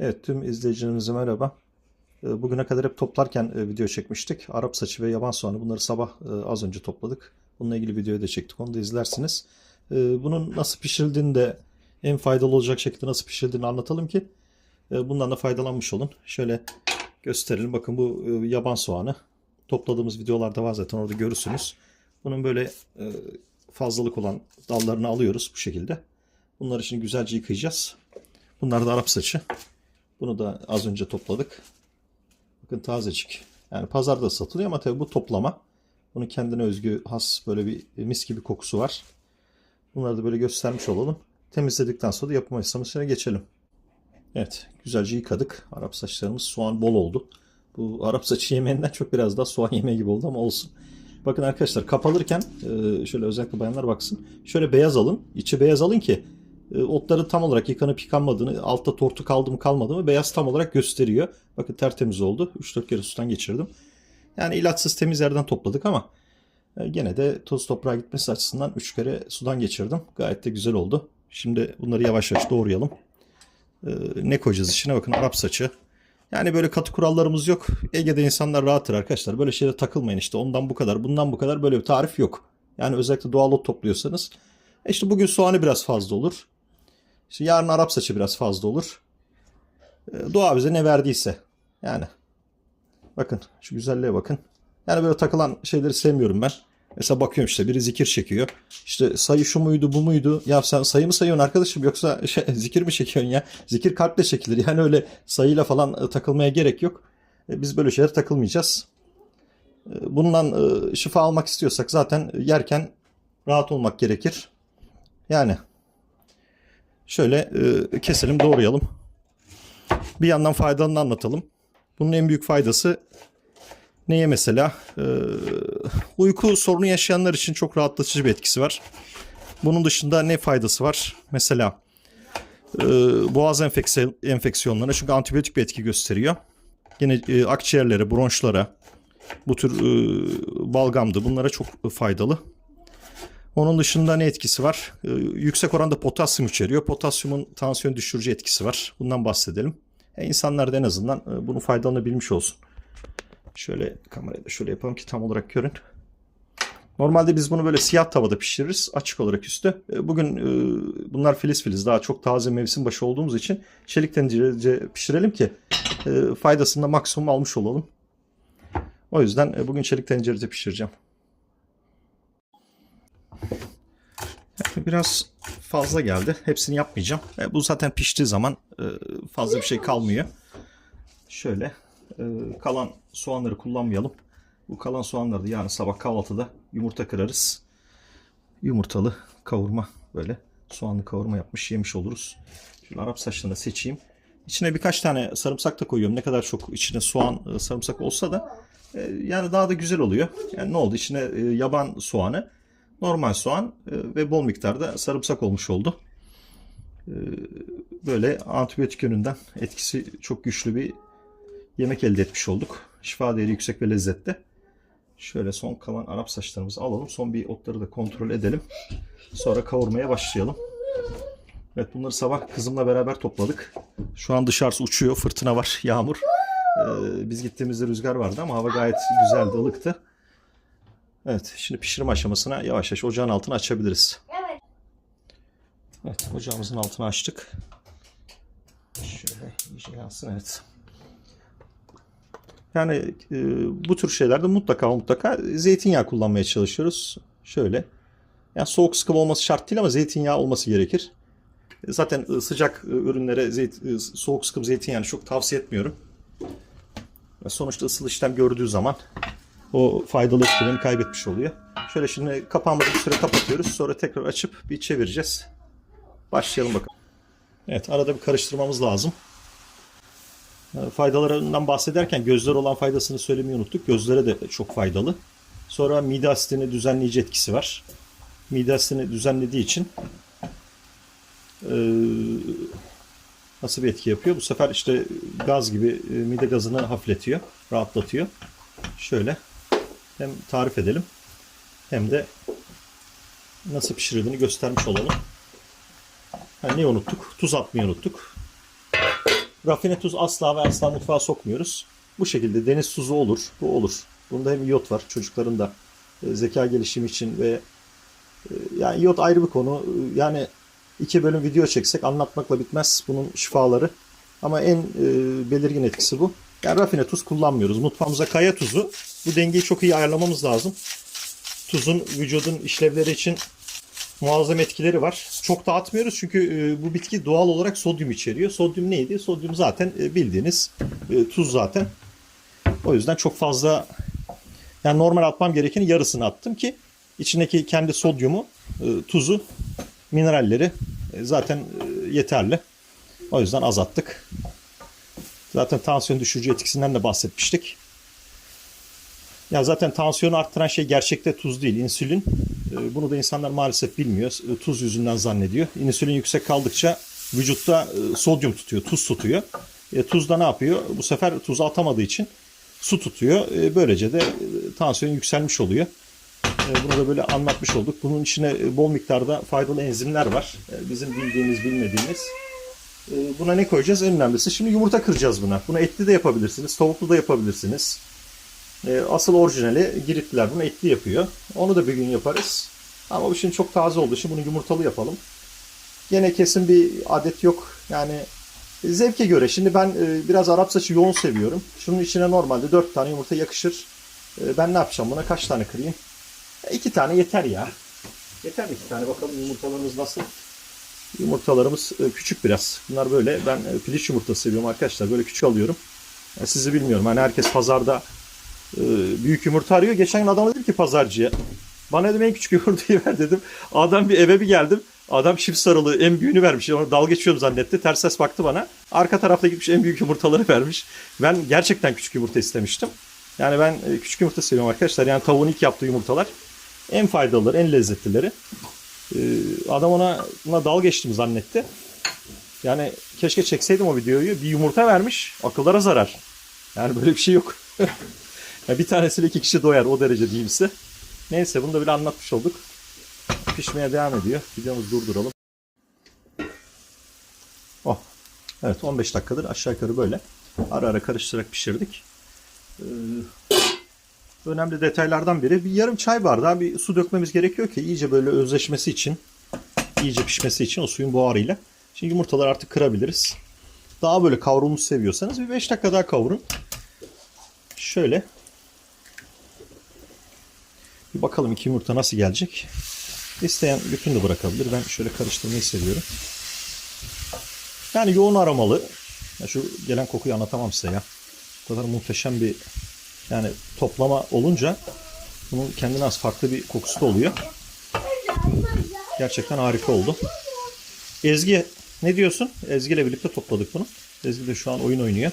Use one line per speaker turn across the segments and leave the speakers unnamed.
Evet tüm izleyicilerimize merhaba. Ee, Bugüne kadar hep toplarken e, video çekmiştik. Arap saçı ve yaban soğanı bunları sabah e, az önce topladık. Bununla ilgili videoyu da çektik. Onu da izlersiniz. Ee, Bunun nasıl pişirildiğini de en faydalı olacak şekilde nasıl pişirildiğini anlatalım ki e, bundan da faydalanmış olun. Şöyle gösterelim. Bakın bu yaban soğanı. Topladığımız videolarda var zaten orada görürsünüz. Bunun böyle fazlalık olan dallarını alıyoruz bu şekilde. Bunları şimdi güzelce yıkayacağız. Bunlar da Arap saçı. Bunu da az önce topladık. Bakın tazecik. Yani pazarda satılıyor ama tabii bu toplama. Bunun kendine özgü has böyle bir mis gibi kokusu var. Bunları da böyle göstermiş olalım. Temizledikten sonra da yapım aşamasına geçelim. Evet, güzelce yıkadık. Arap saçlarımız soğan bol oldu. Bu Arap saçı yemeğinden çok biraz daha soğan yemeği gibi oldu ama olsun. Bakın arkadaşlar kapalırken e, şöyle özellikle bayanlar baksın. Şöyle beyaz alın. içi beyaz alın ki e, otları tam olarak yıkanıp yıkanmadığını, altta tortu kaldı mı kalmadı mı beyaz tam olarak gösteriyor. Bakın tertemiz oldu. 3-4 kere sudan geçirdim. Yani ilaçsız temiz yerden topladık ama e, gene de toz toprağa gitmesi açısından 3 kere sudan geçirdim. Gayet de güzel oldu. Şimdi bunları yavaş yavaş doğrayalım. E, ne koyacağız içine? Bakın Arap saçı. Yani böyle katı kurallarımız yok. Ege'de insanlar rahattır arkadaşlar. Böyle şeylere takılmayın işte. Ondan bu kadar, bundan bu kadar böyle bir tarif yok. Yani özellikle doğal ot topluyorsanız. E işte bugün soğanı biraz fazla olur. İşte yarın Arap saçı biraz fazla olur. E, Doğa bize ne verdiyse. Yani. Bakın şu güzelliğe bakın. Yani böyle takılan şeyleri sevmiyorum ben. Mesela bakıyorum işte biri zikir çekiyor. İşte sayı şu muydu bu muydu? Ya sen sayı mı sayıyorsun arkadaşım yoksa şey, zikir mi çekiyorsun ya? Zikir kalple çekilir. Yani öyle sayıyla falan e, takılmaya gerek yok. E, Biz böyle şeyler takılmayacağız. E, Bundan şifa almak istiyorsak zaten yerken rahat olmak gerekir. Yani şöyle e, keselim doğrayalım. Bir yandan faydalarını anlatalım. Bunun en büyük faydası neye mesela? Ee, uyku sorunu yaşayanlar için çok rahatlatıcı bir etkisi var. Bunun dışında ne faydası var? Mesela e, boğaz enfeksiyon, enfeksiyonlarına çünkü antibiyotik bir etki gösteriyor. Yine e, akciğerlere, bronşlara, bu tür e, balgamdı bunlara çok faydalı. Onun dışında ne etkisi var? E, yüksek oranda potasyum içeriyor. Potasyumun tansiyon düşürücü etkisi var. Bundan bahsedelim. E, insanlar da en azından e, bunun faydalarını bilmiş olsun. Şöyle kamerayı da şöyle yapalım ki tam olarak görün. Normalde biz bunu böyle siyah tavada pişiririz. Açık olarak üstü. E, Bugün e, bunlar filiz filiz. Daha çok taze mevsim başı olduğumuz için çelik tencerede pişirelim ki e, faydasını da maksimum almış olalım. O yüzden e, bugün çelik tencerede pişireceğim. Biraz fazla geldi. Hepsini yapmayacağım. E, Bu zaten piştiği zaman e, fazla bir şey kalmıyor. Şöyle e, kalan soğanları kullanmayalım. Bu kalan soğanları da yarın sabah kahvaltıda yumurta kırarız. Yumurtalı kavurma böyle soğanlı kavurma yapmış yemiş oluruz. Şöyle Arap saçlarını seçeyim. İçine birkaç tane sarımsak da koyuyorum. Ne kadar çok içine soğan, e, sarımsak olsa da e, yani daha da güzel oluyor. Yani ne oldu? İçine e, yaban soğanı, normal soğan e, ve bol miktarda sarımsak olmuş oldu. E, Böyle antibiyotik yönünden etkisi çok güçlü bir yemek elde etmiş olduk. Şifa değeri yüksek ve lezzetli. Şöyle son kalan Arap saçlarımızı alalım. Son bir otları da kontrol edelim. Sonra kavurmaya başlayalım. Evet bunları sabah kızımla beraber topladık. Şu an dışarısı uçuyor. Fırtına var, yağmur. Ee, biz gittiğimizde rüzgar vardı ama hava gayet güzeldi, ılıktı. Evet şimdi pişirme aşamasına yavaş yavaş ocağın altını açabiliriz.
Evet.
Evet ocağımızın altını açtık. Şöyle iyice yansın evet. Yani e, bu tür şeylerde mutlaka mutlaka zeytinyağı kullanmaya çalışıyoruz. Şöyle. Yani soğuk sıkım olması şart değil ama zeytinyağı olması gerekir. E, Zaten e, sıcak e, ürünlere zeyt, soğuk sıkım zeytinyağını çok tavsiye etmiyorum. Sonuçta ısıl işlem gördüğü zaman o faydalı etkilerini kaybetmiş oluyor. Şöyle şimdi kapağımızı bir süre kapatıyoruz. Sonra tekrar açıp bir çevireceğiz. Başlayalım bakalım. Evet arada bir karıştırmamız lazım. E, Faydalarından bahsederken gözler olan faydasını söylemeyi unuttuk. Gözlere de çok faydalı. Sonra mide asitini düzenleyici etkisi var. Mide asitini düzenlediği için e, nasıl bir etki yapıyor? Bu sefer işte gaz gibi e, mide gazını hafifletiyor, rahatlatıyor. Şöyle hem tarif edelim hem de nasıl pişirildiğini göstermiş olalım. Ha, ne unuttuk? Tuz atmayı unuttuk. Rafine tuz asla ve asla mutfağa sokmuyoruz. Bu şekilde deniz tuzu olur. Bu olur. Bunda hem iyot var. Çocukların da e, zeka gelişimi için ve e, yani iyot ayrı bir konu. Yani iki bölüm video çeksek anlatmakla bitmez bunun şifaları. Ama en e, belirgin etkisi bu. Yani rafine tuz kullanmıyoruz. Mutfağımıza kaya tuzu. Bu dengeyi çok iyi ayarlamamız lazım. Tuzun vücudun işlevleri için muazzam etkileri var. Çok da atmıyoruz çünkü e, bu bitki doğal olarak sodyum içeriyor. Sodyum neydi? Sodyum zaten e, bildiğiniz e, tuz zaten. O yüzden çok fazla yani normal atmam gerekenin yarısını attım ki içindeki kendi sodyumu, tuzu, mineralleri zaten yeterli. O yüzden azalttık. Zaten tansiyon düşürücü etkisinden de bahsetmiştik. Ya zaten tansiyonu arttıran şey gerçekte tuz değil, insülin. Ee, Bunu da insanlar maalesef bilmiyor. E, Tuz yüzünden zannediyor. İnsülin yüksek kaldıkça vücutta e, sodyum tutuyor, tuz tutuyor. E, tuz da ne yapıyor? Bu sefer tuzu atamadığı için su tutuyor. E, Böylece de e, tansiyon yükselmiş oluyor. E, Bunu da böyle anlatmış olduk. Bunun içine e, bol miktarda faydalı enzimler var. E, Bizim bildiğimiz, bilmediğimiz. E, Buna ne koyacağız? En önemlisi şimdi yumurta kıracağız buna. Bunu etli de yapabilirsiniz, tavuklu da yapabilirsiniz. E, Asıl orijinali Giritliler bunu etli yapıyor. Onu da bir gün yaparız. Ama bu şimdi çok taze olduğu için bunu yumurtalı yapalım. Gene kesin bir adet yok. Yani zevke göre. Şimdi ben e, biraz Arap saçı yoğun seviyorum. Şunun içine normalde 4 tane yumurta yakışır. E, Ben ne yapacağım buna? Kaç tane kırayım? 2 tane yeter ya. Yeter mi 2 tane? Bakalım yumurtalarımız nasıl? Yumurtalarımız e, küçük biraz. Bunlar böyle. Ben e, piliç yumurtası seviyorum arkadaşlar. Böyle küçük alıyorum. Ya sizi bilmiyorum. Hani herkes pazarda e, büyük yumurta arıyor. Geçen gün adam dedim ki pazarcıya. Bana dedim en küçük yumurtayı ver dedim. Adam bir eve bir geldim. Adam çift sarılı en büyüğünü vermiş. Onu dalga geçiyorum zannetti. Ters ses baktı bana. Arka tarafta gitmiş en büyük yumurtaları vermiş. Ben gerçekten küçük yumurta istemiştim. Yani ben e, küçük yumurta seviyorum arkadaşlar. Yani tavuğun ilk yaptığı yumurtalar en faydalıları, en lezzetlileri. Ee, adam ona, ona dalga geçtim zannetti. Yani keşke çekseydim o videoyu. Bir yumurta vermiş. Akıllara zarar. Yani böyle bir şey yok. ya bir tanesiyle iki kişi doyar o derece diyeyim. Neyse bunu da bile anlatmış olduk. Pişmeye devam ediyor. Videomuzu durduralım. Oh. Evet 15 dakikadır aşağı yukarı böyle. Ara ara karıştırarak pişirdik. Ee, önemli detaylardan biri bir yarım çay bardağı bir su dökmemiz gerekiyor ki iyice böyle özleşmesi için, iyice pişmesi için o suyun buharıyla. Şimdi yumurtaları artık kırabiliriz. Daha böyle kavrulmuş seviyorsanız bir 5 dakika daha kavurun. Şöyle. Bir bakalım iki yumurta nasıl gelecek. İsteyen bütün de bırakabilir. Ben şöyle karıştırmayı seviyorum. Yani yoğun aromalı. Ya şu gelen kokuyu anlatamam size ya. Bu kadar muhteşem bir yani toplama olunca bunun kendine az farklı bir kokusu da oluyor. Gerçekten harika oldu. Ezgi ne diyorsun? Ezgi ile birlikte topladık bunu. Ezgi de şu an oyun oynuyor.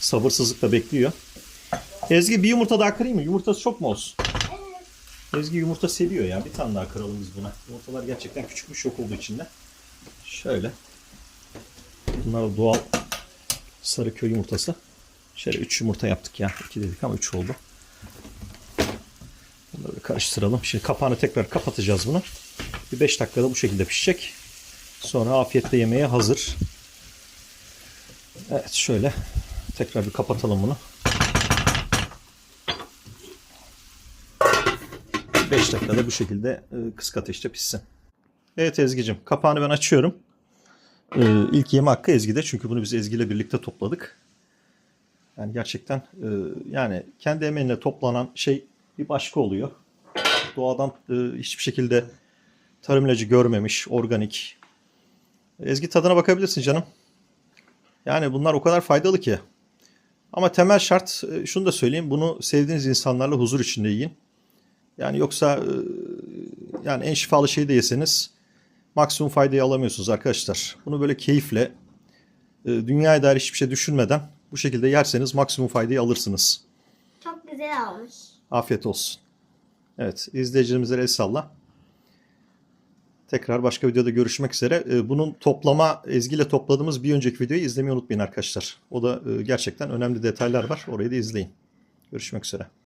Sabırsızlıkla bekliyor. Ezgi bir yumurta daha kırayım mı? Yumurtası çok mu olsun? Ezgi yumurta seviyor ya. Bir tane daha kıralım biz buna. Yumurtalar gerçekten küçükmüş yok olduğu içinde. Şöyle. Bunlar doğal sarı köy yumurtası. Şöyle 3 yumurta yaptık ya. 2 dedik ama 3 oldu. Bunları karıştıralım. Şimdi kapağını tekrar kapatacağız bunu. Bir 5 dakikada bu şekilde pişecek. Sonra afiyetle yemeye hazır. Evet şöyle tekrar bir kapatalım bunu. 5 dakikada bu şekilde e, kısık ateşte pişsin. Evet Ezgi'cim kapağını ben açıyorum. Ee, ilk yeme hakkı Ezgi'de çünkü bunu biz Ezgi ile birlikte topladık. Yani gerçekten e, yani kendi emeğine toplanan şey bir başka oluyor. Doğadan e, hiçbir şekilde tarım ilacı görmemiş, organik. Ezgi tadına bakabilirsin canım. Yani bunlar o kadar faydalı ki. Ama temel şart e, şunu da söyleyeyim. Bunu sevdiğiniz insanlarla huzur içinde yiyin. Yani yoksa e, yani en şifalı şeyi de yeseniz maksimum faydayı alamıyorsunuz arkadaşlar. Bunu böyle keyifle e, dünyaya dair hiçbir şey düşünmeden bu şekilde yerseniz maksimum faydayı alırsınız.
Çok güzel olmuş.
Afiyet olsun. Evet izleyicilerimize el salla. Tekrar başka videoda görüşmek üzere. E, Bunun toplama Ezgi ile topladığımız bir önceki videoyu izlemeyi unutmayın arkadaşlar. O da e, gerçekten önemli detaylar var. Orayı da izleyin. Görüşmek üzere.